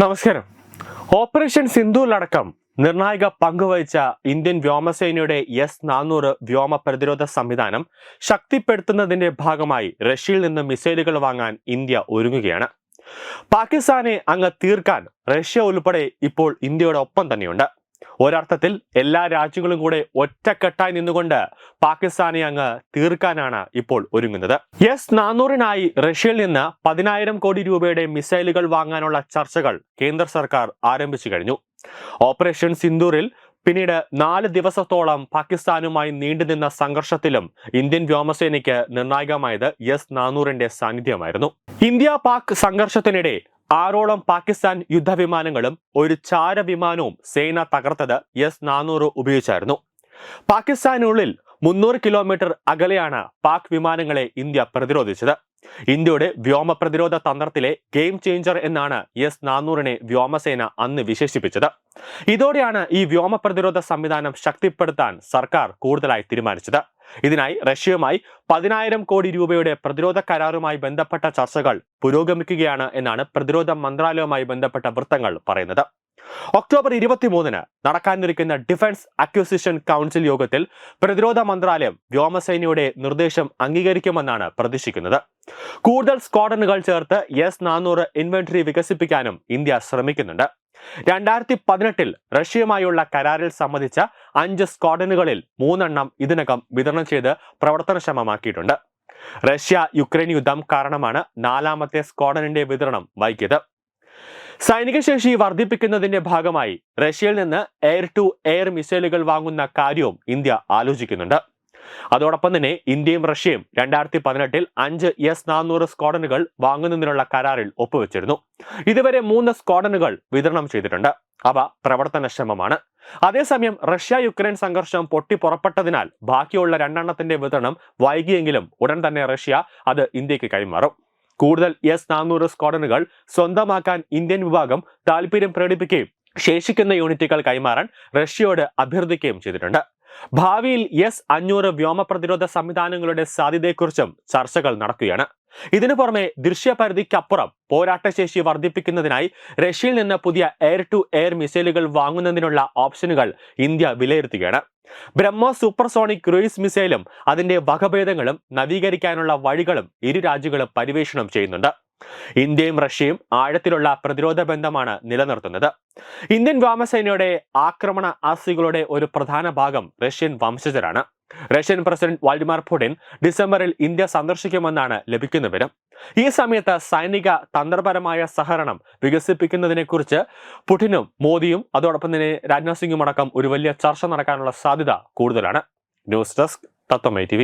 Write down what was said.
നമസ്കാരം. ഓപ്പറേഷൻ സിന്ധുവിലടക്കം നിർണായക പങ്കുവഹിച്ച ഇന്ത്യൻ വ്യോമസേനയുടെ എസ് നാനൂറ് വ്യോമ പ്രതിരോധ സംവിധാനം ശക്തിപ്പെടുത്തുന്നതിന്റെ ഭാഗമായി റഷ്യയിൽ നിന്ന് മിസൈലുകൾ വാങ്ങാൻ ഇന്ത്യ ഒരുങ്ങുകയാണ്. പാകിസ്ഥാനെ അങ്ങ് തീർക്കാൻ റഷ്യ ഉൾപ്പെടെ ഇപ്പോൾ ഇന്ത്യയുടെ ഒപ്പം തന്നെയുണ്ട്. ഒരർത്ഥത്തിൽ എല്ലാ രാജ്യങ്ങളും കൂടെ ഒറ്റക്കെട്ടായി നിന്നുകൊണ്ട് പാകിസ്ഥാനെ അങ്ങ് തീർക്കാനാണ് ഇപ്പോൾ ഒരുങ്ങുന്നത്. എസ് നാനൂറിനായി റഷ്യയിൽ നിന്ന് പതിനായിരം കോടി രൂപയുടെ മിസൈലുകൾ വാങ്ങാനുള്ള ചർച്ചകൾ കേന്ദ്ര സർക്കാർ ആരംഭിച്ചു കഴിഞ്ഞു. ഓപ്പറേഷൻ സിന്ദൂറിൽ പിന്നീട് നാല് ദിവസത്തോളം പാകിസ്ഥാനുമായി നീണ്ടുനിന്ന സംഘർഷത്തിലും ഇന്ത്യൻ വ്യോമസേനയ്ക്ക് നിർണായകമായത് എസ് നാനൂറിന്റെ സാന്നിധ്യമായിരുന്നു. ഇന്ത്യ പാക് സംഘർഷത്തിനിടെ ആറോളം പാകിസ്ഥാൻ യുദ്ധവിമാനങ്ങളും ഒരു ചാരവിമാനവും സേന തകർത്തത് എസ് നാനൂറ് ഉപയോഗിച്ചായിരുന്നു. പാകിസ്ഥാനുള്ളിൽ മുന്നൂറ് കിലോമീറ്റർ അകലെയാണ് പാക് വിമാനങ്ങളെ ഇന്ത്യ പ്രതിരോധിച്ചത്. ഇന്ത്യയുടെ വ്യോമ പ്രതിരോധ തന്ത്രത്തിലെ ഗെയിം ചേഞ്ചർ എന്നാണ് എസ് നാനൂറിനെ വ്യോമസേന അന്ന് വിശേഷിപ്പിച്ചത്. ഇതോടെയാണ് ഈ വ്യോമ പ്രതിരോധ സംവിധാനം ശക്തിപ്പെടുത്താൻ സർക്കാർ കൂടുതലായി തീരുമാനിച്ചത്. ഇതിനായി റഷ്യയുമായി പതിനായിരം കോടി രൂപയുടെ പ്രതിരോധ കരാറുമായി ബന്ധപ്പെട്ട ചർച്ചകൾ പുരോഗമിക്കുകയാണ് എന്നാണ് പ്രതിരോധ മന്ത്രാലയവുമായി ബന്ധപ്പെട്ട വൃത്തങ്ങൾ പറയുന്നത്. ഒക്ടോബർ ഇരുപത്തിമൂന്നിന് നടക്കാനിരിക്കുന്ന ഡിഫൻസ് അക്വിസിഷൻ കൗൺസിൽ യോഗത്തിൽ പ്രതിരോധ മന്ത്രാലയം വ്യോമസേനയുടെ നിർദ്ദേശം അംഗീകരിക്കുമെന്നാണ് പ്രതീക്ഷിക്കുന്നത്. കൂടുതൽ സ്ക്വാഡനുകൾ ചേർത്ത് എസ് നാനൂറ് ഇൻവെന്ററി വികസിപ്പിക്കാനും ഇന്ത്യ ശ്രമിക്കുന്നുണ്ട്. രണ്ടായിരത്തി പതിനെട്ടിൽ റഷ്യയുമായുള്ള കരാറിൽ സംബന്ധിച്ച അഞ്ച് സ്ക്വാഡനുകളിൽ മൂന്നെണ്ണം ഇതിനകം വിതരണം ചെയ്ത് പ്രവർത്തനക്ഷമമാക്കിയിട്ടുണ്ട്. റഷ്യ യുക്രൈൻ യുദ്ധം കാരണമാണ് നാലാമത്തെ സ്ക്വാഡനിന്റെ വിതരണം വൈകിയത്. സൈനിക ശേഷി വർദ്ധിപ്പിക്കുന്നതിന്റെ ഭാഗമായി റഷ്യയിൽ നിന്ന് എയർ ടു എയർ മിസൈലുകൾ വാങ്ങുന്ന കാര്യവും ഇന്ത്യ ആലോചിക്കുന്നുണ്ട്. അതോടൊപ്പം തന്നെ ഇന്ത്യയും റഷ്യയും രണ്ടായിരത്തി പതിനെട്ടിൽ അഞ്ച് എസ് നാനൂറ് സ്ക്വാഡനുകൾ വാങ്ങുന്നതിനുള്ള കരാറിൽ ഒപ്പുവെച്ചിരുന്നു. ഇതുവരെ മൂന്ന് സ്ക്വാഡനുകൾ വിതരണം ചെയ്തിട്ടുണ്ട്. അവ പ്രവർത്തനക്ഷമമാണ്. അതേസമയം റഷ്യ യുക്രൈൻ സംഘർഷം പൊട്ടിപ്പുറപ്പെട്ടതിനാൽ ബാക്കിയുള്ള രണ്ടെണ്ണത്തിന്റെ വിതരണം വൈകിയെങ്കിലും ഉടൻ തന്നെ റഷ്യ അത് ഇന്ത്യയ്ക്ക് കൈമാറും. കൂടുതൽ എസ് നാനൂറ് സ്ക്വാഡനുകൾ സ്വന്തമാക്കാൻ ഇന്ത്യൻ വിഭാഗം താല്പര്യം പ്രകടിപ്പിക്കുകയും ശേഷിക്കുന്ന യൂണിറ്റുകൾ കൈമാറാൻ റഷ്യയോട് അഭ്യർത്ഥിക്കുകയും ചെയ്തിട്ടുണ്ട്. ഭാവിയിൽ എസ് അഞ്ഞൂറ് വ്യോമ പ്രതിരോധ സംവിധാനങ്ങളുടെ സാധ്യതയെക്കുറിച്ചും ചർച്ചകൾ നടക്കുകയാണ്. ഇതിനു പുറമെ ദൃശ്യപരിധിക്കപ്പുറം പോരാട്ടശേഷി വർദ്ധിപ്പിക്കുന്നതിനായി റഷ്യയിൽ നിന്ന് പുതിയ എയർ ടു എയർ മിസൈലുകൾ വാങ്ങുന്നതിനുള്ള ഓപ്ഷനുകൾ ഇന്ത്യ വിലയിരുത്തുകയാണ്. ബ്രഹ്മോ സൂപ്പർസോണിക് ക്രൂയിസ് മിസൈലും അതിന്റെ വകഭേദങ്ങളും നവീകരിക്കാനുള്ള വഴികളും ഇരു രാജ്യങ്ങളും പരിവേഷണം ചെയ്യുന്നുണ്ട്. ഇന്ത്യയും റഷ്യയും ആഴത്തിലുള്ള പ്രതിരോധ ബന്ധമാണ് നിലനിർത്തുന്നത്. ഇന്ത്യൻ വ്യോമസേനയുടെ ആക്രമണ ആസ്തികളുടെ ഒരു പ്രധാന ഭാഗം റഷ്യൻ വംശജരാണ്. റഷ്യൻ പ്രസിഡന്റ് വ്ളാഡിമിർ പുടിൻ ഡിസംബറിൽ ഇന്ത്യ സന്ദർശിക്കുമെന്നാണ് ലഭിക്കുന്ന വിവരം. ഈ സമയത്ത് സൈനിക തന്ത്രപരമായ സഹകരണം വികസിപ്പിക്കുന്നതിനെക്കുറിച്ച് പുടിനും മോദിയും അതോടൊപ്പം തന്നെ രാജ്നാഥ് സിംഗും അടക്കം ഒരു വലിയ ചർച്ച നടക്കാനുള്ള സാധ്യത കൂടുതലാണ്. ന്യൂസ് ഡെസ്ക് തത്വമൈ ടി